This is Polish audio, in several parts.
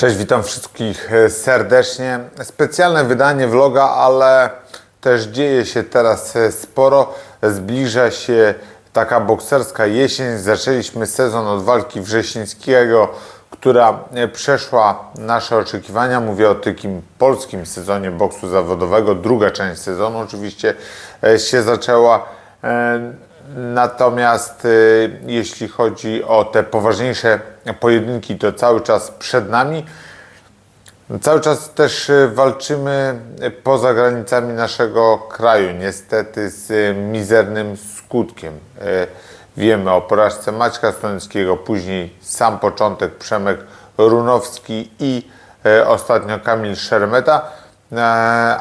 Cześć, witam wszystkich e, serdecznie. Specjalne wydanie vloga, ale też dzieje się teraz e, sporo. Zbliża się taka bokserska jesień. Zaczęliśmy sezon od walki Wrzesińskiego, która e, przeszła nasze oczekiwania. Mówię o takim polskim sezonie boksu zawodowego. Druga część sezonu oczywiście się zaczęła. Natomiast y, jeśli chodzi o te poważniejsze pojedynki, to cały czas przed nami. Cały czas też y, walczymy poza granicami naszego kraju, niestety z y, mizernym skutkiem. Wiemy o porażce Maćka Stonickiego, później sam początek Przemek Runowski i ostatnio Kamil Szermeta. E,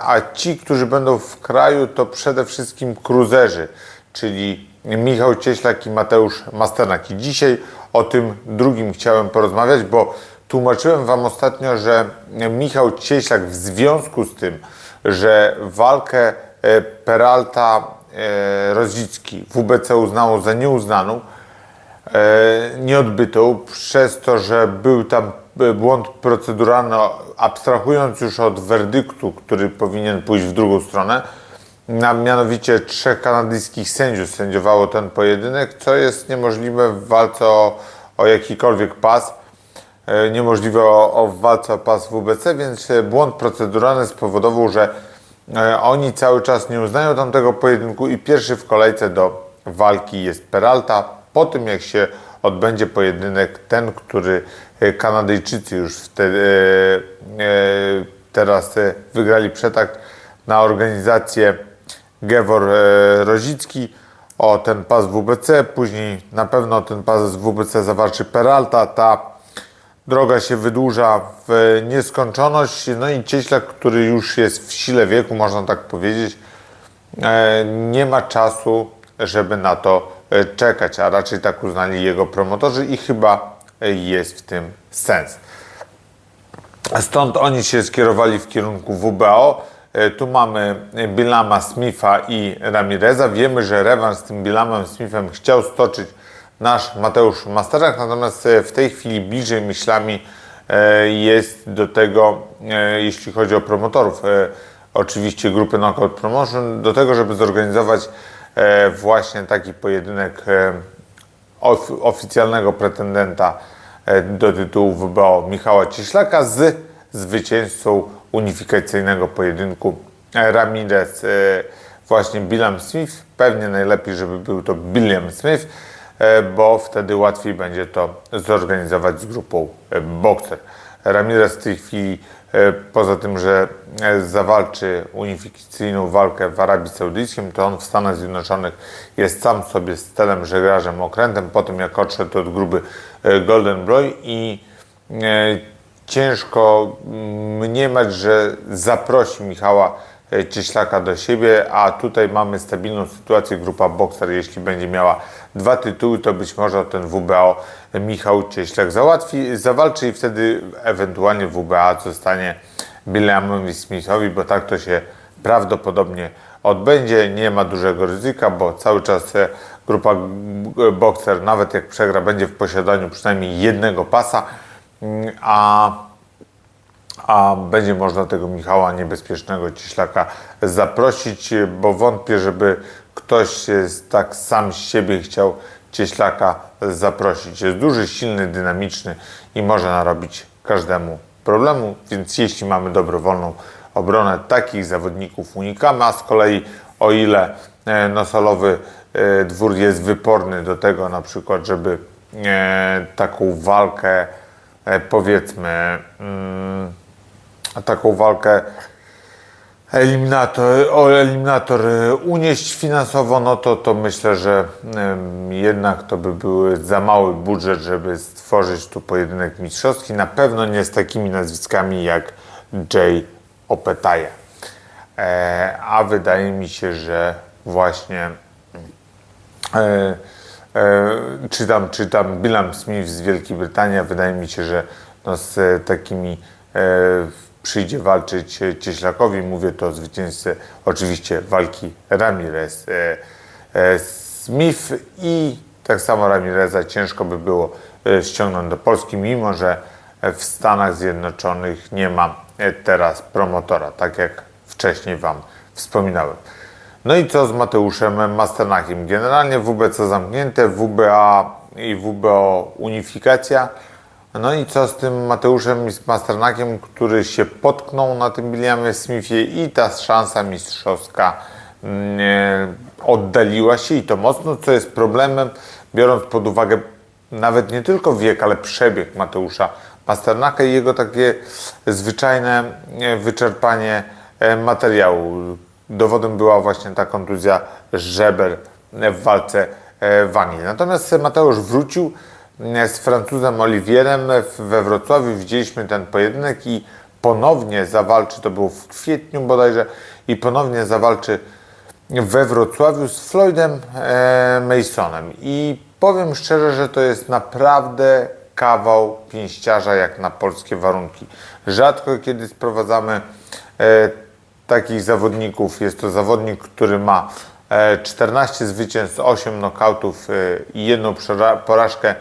A ci, którzy będą w kraju, to przede wszystkim cruzerzy, czyli Michał Cieślak i Mateusz Masternak. I dzisiaj o tym drugim chciałem porozmawiać, bo tłumaczyłem Wam ostatnio, że Michał Cieślak w związku z tym, że walkę e, Peralta e, Rozicki WBC uznało za nieuznaną, e, nieodbytą przez to, że był tam błąd proceduralny, abstrahując już od werdyktu, który powinien pójść w drugą stronę, na mianowicie trzech kanadyjskich sędziów sędziowało ten pojedynek, co jest niemożliwe w walce o, o jakikolwiek pas, e, niemożliwe o, o walce o pas WBC, więc e, błąd proceduralny spowodował, że e, oni cały czas nie uznają tamtego pojedynku i pierwszy w kolejce do walki jest Peralta. Po tym jak się odbędzie pojedynek, ten, który Kanadyjczycy już wtedy, teraz wygrali przetarg na organizację Gewor e, Rozicki o ten pas WBC, później na pewno ten pas z WBC zawalczy Peralta, ta droga się wydłuża w nieskończoność, no i Cieślak, który już jest w sile wieku, można tak powiedzieć, e, nie ma czasu, żeby na to e, czekać, a raczej tak uznali jego promotorzy i chyba jest w tym sens. Stąd oni się skierowali w kierunku WBO. E, Tu mamy Bilama Smitha i Ramireza. Wiemy, że rewanż z tym Bilamem Smithem chciał stoczyć nasz Mateusz Masterak, natomiast e, w tej chwili bliżej myślami e, jest do tego, e, jeśli chodzi o promotorów, e, oczywiście grupy Knockout Promotion, do tego, żeby zorganizować e, właśnie taki pojedynek e, of, oficjalnego pretendenta e, do tytułu WBO Michała Cieślaka z zwycięzcą unifikacyjnego pojedynku e, Ramirez e, właśnie Billam Smith. Pewnie najlepiej, żeby był to Billiam Smith, e, bo wtedy łatwiej będzie to zorganizować z grupą Boxer. Ramirez w tej chwili, poza tym, że zawalczy unifikacyjną walkę w Arabii Saudyjskiej, to on w Stanach Zjednoczonych jest sam sobie stylem, żeglarzem, okrętem, po tym jak odszedł od grupy e, Golden Boy i ciężko mniemać, że zaprosi Michała e, Cieślaka do siebie, a tutaj mamy stabilną sytuację. Grupa Boxer, jeśli będzie miała dwa tytuły, to być może ten WBO Michał Cieślak załatwi, zawalczy i wtedy ewentualnie WBA zostanie Billamowi Smithowi, bo tak to się prawdopodobnie odbędzie. Nie ma dużego ryzyka, bo cały czas e, grupa Boxer, nawet jak przegra, będzie w posiadaniu przynajmniej jednego pasa, Mm, a a będzie można tego Michała Niebezpiecznego Cieślaka zaprosić, bo wątpię, żeby ktoś tak sam z siebie chciał Cieślaka zaprosić. Jest duży, silny, dynamiczny i może narobić każdemu problemu, więc jeśli mamy dobrowolną obronę, takich zawodników unikamy, a z kolei o ile e, nosolowy e, dwór jest wyporny do tego na przykład, żeby e, taką walkę powiedzmy mm, taką walkę eliminator, o eliminator e, unieść finansowo, no to, to myślę, że jednak to by był za mały budżet, żeby stworzyć tu pojedynek mistrzowski. Na pewno nie z takimi nazwiskami jak Jay Opetaje. E, a wydaje mi się, że właśnie e, e, czytam, czytam Billam Smith z Wielkiej Brytanii, wydaje mi się, że no z takimi e, przyjdzie walczyć Cieślakowi, mówię to o zwycięzcy oczywiście walki Ramirez e, Smith i tak samo Ramireza ciężko by było ściągnąć do Polski, mimo że w Stanach Zjednoczonych nie ma teraz promotora, tak jak wcześniej Wam wspominałem. No i co z Mateuszem Masternakiem? Generalnie WBC zamknięte, WBA i WBO unifikacja. No i co z tym Mateuszem Masternakiem, który się potknął na tym Williamie Smithie i ta szansa mistrzowska mm, e, oddaliła się i to mocno, co jest problemem, biorąc pod uwagę nawet nie tylko wiek, ale przebieg Mateusza Pasternaka i jego takie zwyczajne e, wyczerpanie e, materiału. Dowodem była właśnie ta kontuzja żeber w walce e, w Anglii. Natomiast Mateusz wrócił z Francuzem Olivierem we Wrocławiu. Widzieliśmy ten pojedynek i ponownie zawalczy, to było w kwietniu bodajże, i ponownie zawalczy we Wrocławiu z Floydem Masonem. I powiem szczerze, że to jest naprawdę kawał pięściarza jak na polskie warunki. Rzadko kiedy sprowadzamy e, takich zawodników. Jest to zawodnik, który ma e, 14 zwycięstw, 8 knokautów e, i jedną porażkę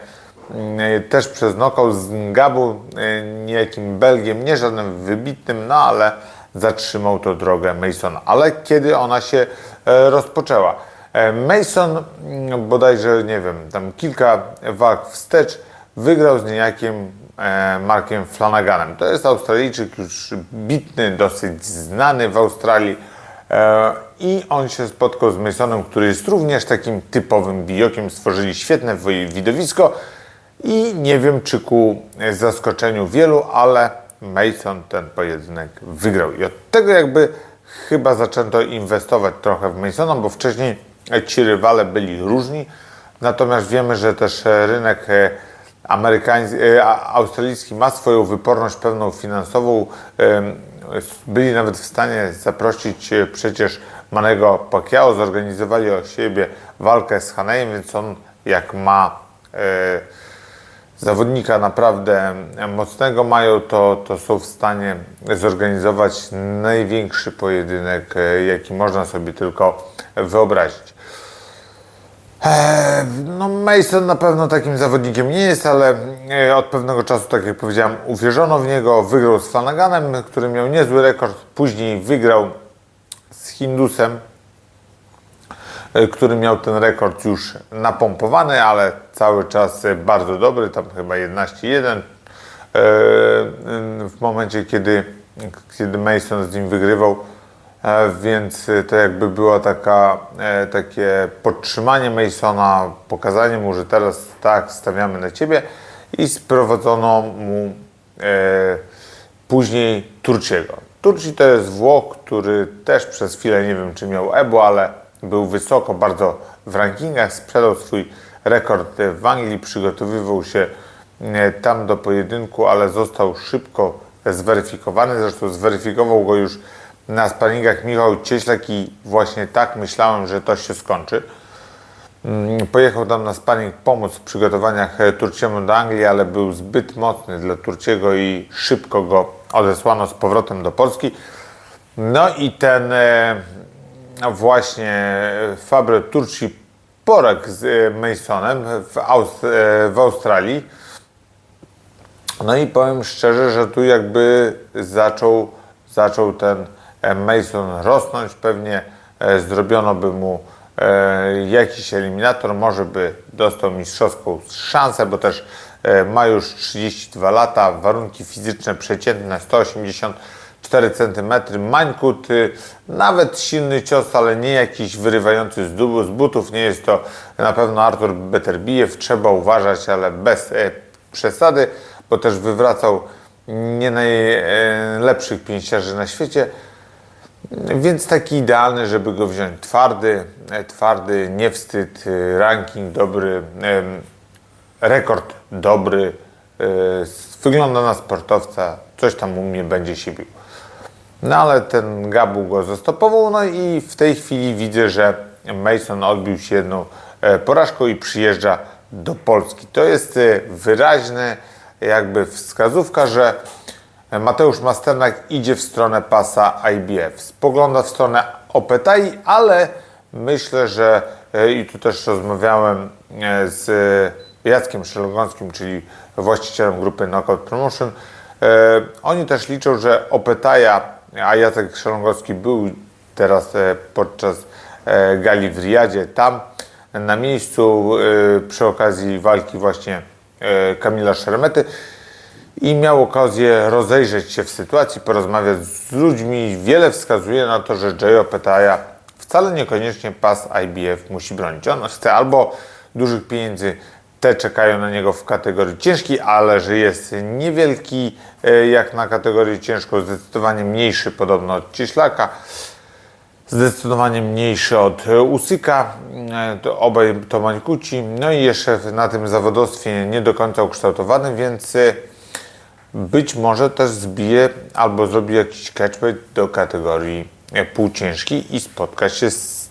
e, też przez knockout z Ngabu, e, niejakim Belgiem, nie żadnym wybitnym, no ale zatrzymał to drogę Masona. Ale kiedy ona się e, rozpoczęła? E, Mason mm, bodajże, nie wiem, tam kilka walk wstecz wygrał z niejakim e, Markiem Flanaganem. To jest Australijczyk już bitny, dosyć znany w Australii e, i on się spotkał z Masonem, który jest również takim typowym bijokiem. Stworzyli świetne widowisko i nie wiem, czy ku zaskoczeniu wielu, ale Mason ten pojedynek wygrał. I od tego jakby chyba zaczęto inwestować trochę w Masona, bo wcześniej ci rywale byli różni. Natomiast wiemy, że też rynek amerykański, australijski ma swoją wyporność pewną finansową. Byli nawet w stanie zaprosić e, przecież Manego Pacquiao, zorganizowali o siebie walkę z Hanejem, więc on jak ma e, zawodnika naprawdę mocnego mają, to, to są w stanie zorganizować największy pojedynek, e, jaki można sobie tylko wyobrazić. Eee, no Mason na pewno takim zawodnikiem nie jest, ale e, od pewnego czasu, tak jak powiedziałem, uwierzono w niego. Wygrał z Flanaganem, który miał niezły rekord. Później wygrał z Hindusem, e, który miał ten rekord już napompowany, ale cały czas bardzo dobry, tam chyba 11-1. E, w momencie, kiedy, kiedy Mason z nim wygrywał, E, więc to jakby było taka, e, takie podtrzymanie Masona, pokazanie mu, że teraz tak, stawiamy na ciebie i sprowadzono mu e, później Turciego. Turci to jest Włoch, który też przez chwilę, nie wiem czy miał EBO, ale był wysoko bardzo w rankingach, sprzedał swój rekord w Anglii, przygotowywał się e, tam do pojedynku, ale został szybko zweryfikowany, zresztą zweryfikował go już na sparingach Michał Cieślak i właśnie tak myślałem, że to się skończy. Mm, pojechał tam na sparing pomóc w przygotowaniach e, Turciemu do Anglii, ale był zbyt mocny dla Turciego i szybko go odesłano z powrotem do Polski. No i ten e, właśnie Fabre Turci porek z e, Masonem w, Aust w Australii. No i powiem szczerze, że tu jakby zaczął, zaczął ten E, Mason rosnąć, pewnie e, zrobiono by mu e, jakiś eliminator, może by dostał mistrzowską szansę, bo też ma już 32 lata, warunki fizyczne przeciętne 184 cm, mańkut, nawet silny cios, ale nie jakiś wyrywający z, dubu, z butów, nie jest to na pewno Artur Beterbijew, trzeba uważać, ale bez przesady, bo też wywracał nie najlepszych pięściarzy na świecie, więc taki idealny, żeby go wziąć twardy, e, twardy, nie wstyd, e, ranking dobry, rekord dobry, e, wygląda na sportowca, coś tam u mnie będzie się bił. No ale ten Gabu go zastopował, no i w tej chwili widzę, że Mason odbił się jedną porażką i przyjeżdża do Polski. To jest wyraźne jakby wskazówka, że Mateusz Masternak idzie w stronę pasa IBF. Spogląda w stronę Opetai, ale myślę, że e, i tu też rozmawiałem e, z Jackiem Szelogonskim, czyli właścicielem grupy Knockout Promotion. E, oni też liczą, że Opetaja, a Jacek Szelongowski był teraz e, podczas e, gali w Riyadzie, tam na miejscu e, przy okazji walki właśnie e, Kamila Szermety i miał okazję rozejrzeć się w sytuacji, porozmawiać z ludźmi. Wiele wskazuje na to, że Jay Opetaja wcale niekoniecznie pas IBF musi bronić. On chce albo dużych pieniędzy, te czekają na niego w kategorii ciężkiej, ale że jest niewielki e, jak na kategorię ciężką, zdecydowanie mniejszy podobno od Cieślaka, zdecydowanie mniejszy od e, Usyka, e, to obaj to Mańkuci, no i jeszcze na tym zawodowstwie nie do końca ukształtowanym, więc być może też zbije albo zrobi jakiś catchbait do kategorii e, półciężkiej i spotka się z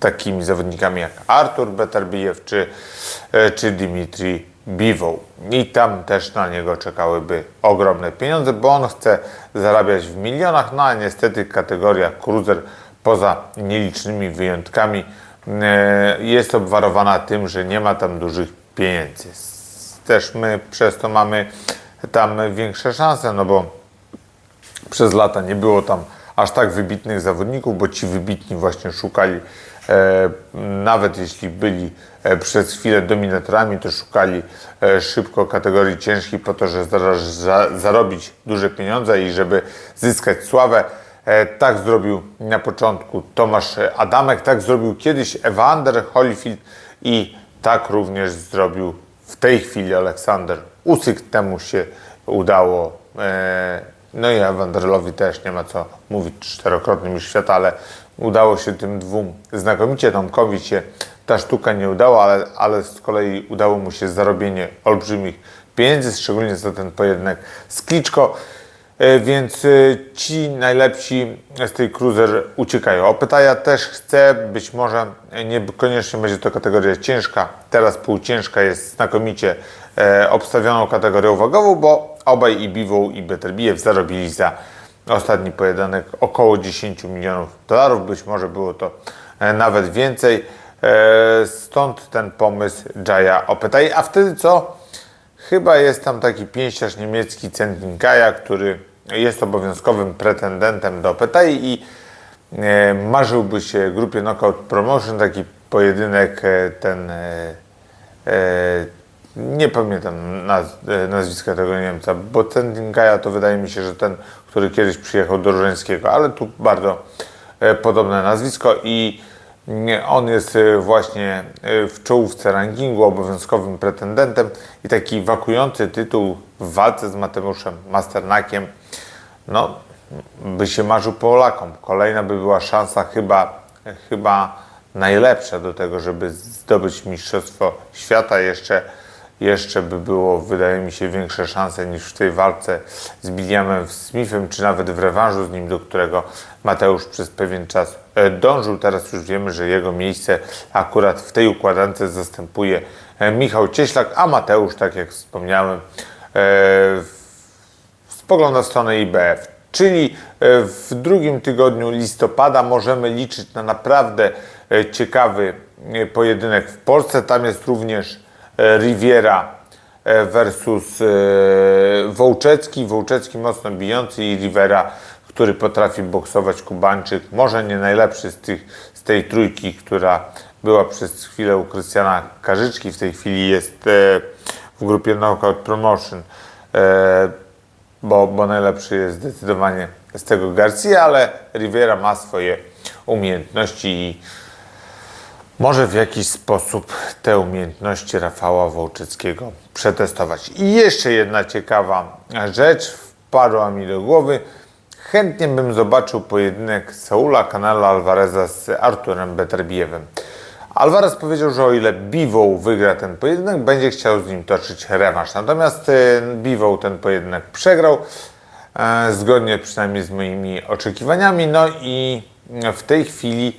takimi zawodnikami jak Artur Beterbijew czy, e, czy Dimitri Bivow. I tam też na niego czekałyby ogromne pieniądze, bo on chce zarabiać w milionach, no a niestety kategoria cruiser poza nielicznymi wyjątkami e, jest obwarowana tym, że nie ma tam dużych pieniędzy. Też my przez to mamy tam większe szanse, no bo przez lata nie było tam aż tak wybitnych zawodników, bo ci wybitni właśnie szukali, e, nawet jeśli byli e, przez chwilę dominatorami, to szukali e, szybko kategorii ciężkiej po to, że za, za, zarobić duże pieniądze i żeby zyskać sławę. E, tak zrobił na początku Tomasz Adamek, tak zrobił kiedyś Evander Holyfield i tak również zrobił w tej chwili Aleksander Usyk. Temu się udało e, no i Wanderlowi też nie ma co mówić, czterokrotny mistrz świata, ale udało się tym dwóm znakomicie. Tomkowi się ta sztuka nie udała, ale, ale z kolei udało mu się zarobienie olbrzymich pieniędzy, szczególnie za ten pojedynek z Kliczko. E, Więc e, ci najlepsi z tej cruiser uciekają. Opytaja też chce, być może niekoniecznie będzie to kategoria ciężka. Teraz półciężka jest znakomicie obstawioną kategorią wagową, bo obaj i Biwą i Beterbijew zarobili za ostatni pojedynek około 10 milionów dolarów. Być może było to e, nawet więcej. E, Stąd ten pomysł Jaya Opytaj. A wtedy co? Chyba jest tam taki pięściarz niemiecki Centinkaja, który jest obowiązkowym pretendentem do Petai i e, marzyłby się grupie Knockout Promotion taki pojedynek, e, ten e, e, nie pamiętam naz, e, nazwiska tego Niemca, bo Centinkaja to wydaje mi się, że ten, który kiedyś przyjechał do Różańskiego, ale tu bardzo e, podobne nazwisko i on jest e, właśnie w czołówce rankingu, obowiązkowym pretendentem i taki wakujący tytuł w walce z Mateuszem Masternakiem, no, by się marzył Polakom. Kolejna by była szansa chyba, chyba najlepsza do tego, żeby zdobyć Mistrzostwo Świata. Jeszcze, jeszcze by było, wydaje mi się, większe szanse niż w tej walce z Williamem Smithem, czy nawet w rewanżu z nim, do którego Mateusz przez pewien czas e, dążył. Teraz już wiemy, że jego miejsce akurat w tej układance zastępuje e, Michał Cieślak, a Mateusz, tak jak wspomniałem, e, spogląda w stronę IBF. Czyli w drugim tygodniu listopada możemy liczyć na naprawdę ciekawy pojedynek w Polsce. Tam jest również Riviera e, versus e, Wołczecki. Wołczecki mocno bijący i Rivera, który potrafi boksować Kubańczyk. Może nie najlepszy z, tych, z tej trójki, która była przez chwilę u Krystiana Karzyczki. W tej chwili jest e, w grupie Knockout Promotion. E, bo, bo najlepszy jest zdecydowanie z tego Garcia, ale Rivera ma swoje umiejętności i może w jakiś sposób te umiejętności Rafała Wołczyckiego przetestować. I jeszcze jedna ciekawa rzecz wpadła mi do głowy. Chętnie bym zobaczył pojedynek Saula Canelo Alvareza z Arturem Beterbijewem. Alvarez powiedział, że o ile Bivow wygra ten pojedynek, będzie chciał z nim toczyć rewanż. Natomiast e, Bivow ten pojedynek przegrał, e, zgodnie przynajmniej z moimi oczekiwaniami. No i w tej chwili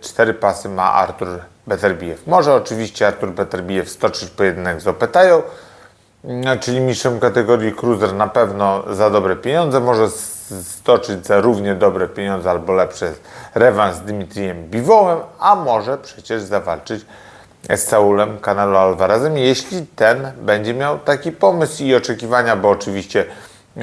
cztery pasy ma Artur Beterbijew. Może oczywiście Artur Beterbijew stoczyć pojedynek z Opetają, no, czyli mistrzem kategorii cruiser na pewno za dobre pieniądze, może stoczyć za równie dobre pieniądze albo lepsze rewanż z Dmitrijem Biwołem, a może przecież zawalczyć z Saulem, Canelo Alvarezem, jeśli ten będzie miał taki pomysł i oczekiwania, bo oczywiście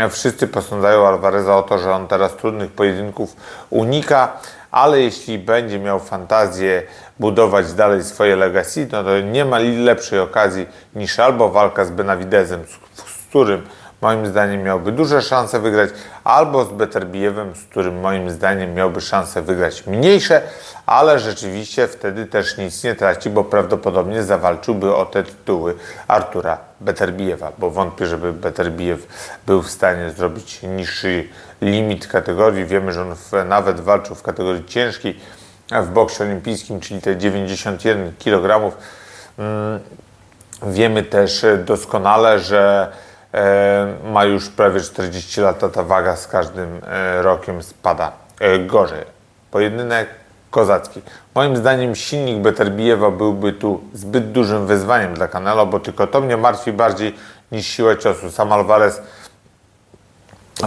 wszyscy posądzają Alvareza o to, że on teraz trudnych pojedynków unika, ale jeśli będzie miał fantazję budować dalej swoje legacy, no to nie ma lepszej okazji niż albo walka z Benavidezem, z, którym moim zdaniem miałby duże szanse wygrać, albo z Beterbijewem, z którym moim zdaniem miałby szanse wygrać mniejsze, ale rzeczywiście wtedy też nic nie traci, bo prawdopodobnie zawalczyłby o te tytuły Artura Beterbijewa, bo wątpię, żeby Beterbijew był w stanie zrobić niższy limit kategorii. Wiemy, że on w, nawet walczył w kategorii ciężkiej w boksie olimpijskim, czyli te 91 kg. Mm, wiemy też doskonale, że e, ma już prawie 40 lat, a ta waga z każdym e, rokiem spada e, gorzej. Pojedynek kozacki. Moim zdaniem silnik Beterbijewa byłby tu zbyt dużym wyzwaniem dla Canelo, bo tylko to mnie martwi bardziej niż siła ciosu. Sam Alvarez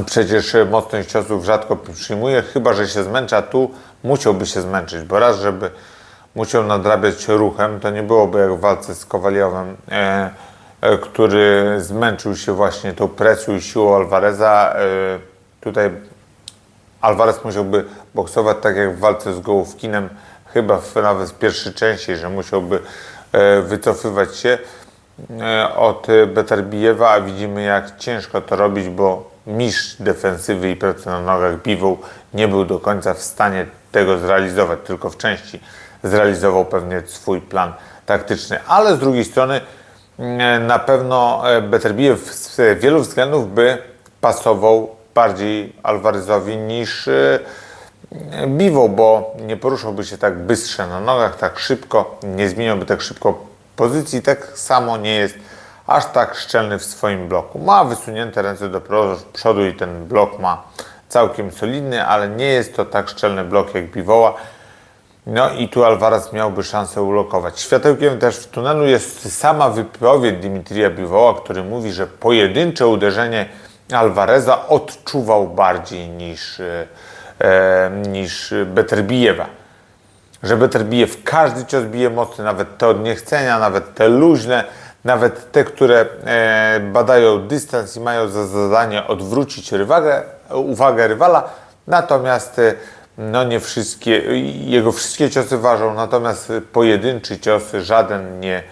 przecież mocność ciosów rzadko przyjmuje, chyba że się zmęcza. Tu musiałby się zmęczyć, bo raz, żeby musiał nadrabiać ruchem, to nie byłoby jak w walce z Kowaliowem, e, e, który zmęczył się właśnie tą presją i siłą Alvareza. E, tutaj Alvarez musiałby boksować tak jak w walce z Gołówkinem, chyba w, nawet w pierwszej części, że musiałby e, wycofywać się e, od Beterbijewa, a widzimy jak ciężko to robić, bo mistrz defensywy i pracy na nogach Biwoł nie był do końca w stanie tego zrealizować, tylko w części zrealizował pewnie swój plan taktyczny, ale z drugiej strony mm, na pewno e, Beterbijew z wielu względów by pasował bardziej Alvarezowi niż e, Biwo, bo nie poruszałby się tak bystrze na nogach, tak szybko, nie zmieniałby tak szybko pozycji, tak samo nie jest aż tak szczelny w swoim bloku. Ma wysunięte ręce do przodu i ten blok ma całkiem solidny, ale nie jest to tak szczelny blok jak Biwoła. No i tu Alvarez miałby szansę ulokować. Światełkiem też w tunelu jest sama wypowiedź Dimitrija Biwoła, który mówi, że pojedyncze uderzenie Alvareza odczuwał bardziej niż, e, niż Beterbijewa. Że Beterbijew każdy cios bije mocny, nawet te od niechcenia, nawet te luźne, nawet te, które e, badają dystans i mają za zadanie odwrócić rywagę, uwagę rywala, natomiast e, no nie wszystkie, jego wszystkie ciosy ważą, natomiast pojedynczy cios żaden nie,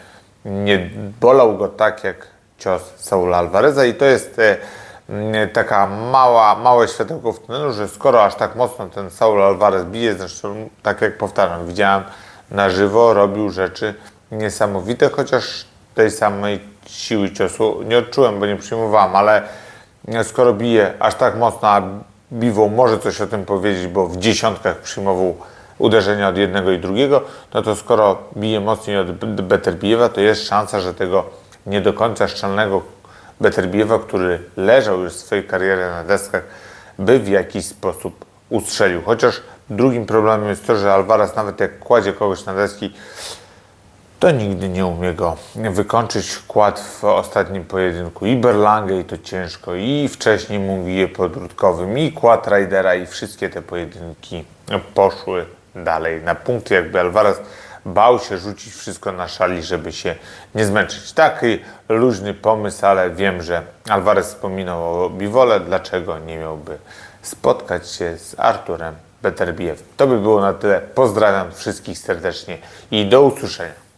nie bolał go tak jak cios Saula Alvareza i to jest e, taka mała, małe światełko w tunelu, że skoro aż tak mocno ten Saul Alvarez bije, zresztą tak jak powtarzam, widziałem na żywo, robił rzeczy niesamowite, chociaż tej samej siły ciosu nie odczułem, bo nie przyjmowałem, ale skoro bije aż tak mocno, a Biwo może coś o tym powiedzieć, bo w dziesiątkach przyjmował uderzenia od jednego i drugiego, no to skoro bije mocniej od Beterbijewa, to jest szansa, że tego nie do końca szczelnego Beterbijewa, który leżał już w swojej karierze na deskach, by w jakiś sposób ustrzelił. Chociaż drugim problemem jest to, że Alvarez nawet jak kładzie kogoś na deski, to nigdy nie umie go wykończyć. Kładł w ostatnim pojedynku i Berlangę i to ciężko, i wcześniej Mungię podródkowym, i Quad Ridera i wszystkie te pojedynki poszły dalej na punkty, jakby Alvarez bał się rzucić wszystko na szali, żeby się nie zmęczyć. Taki luźny pomysł, ale wiem, że Alvarez wspominał o Biwole, dlaczego nie miałby spotkać się z Arturem Beterbiew. To by było na tyle. Pozdrawiam wszystkich serdecznie i do usłyszenia.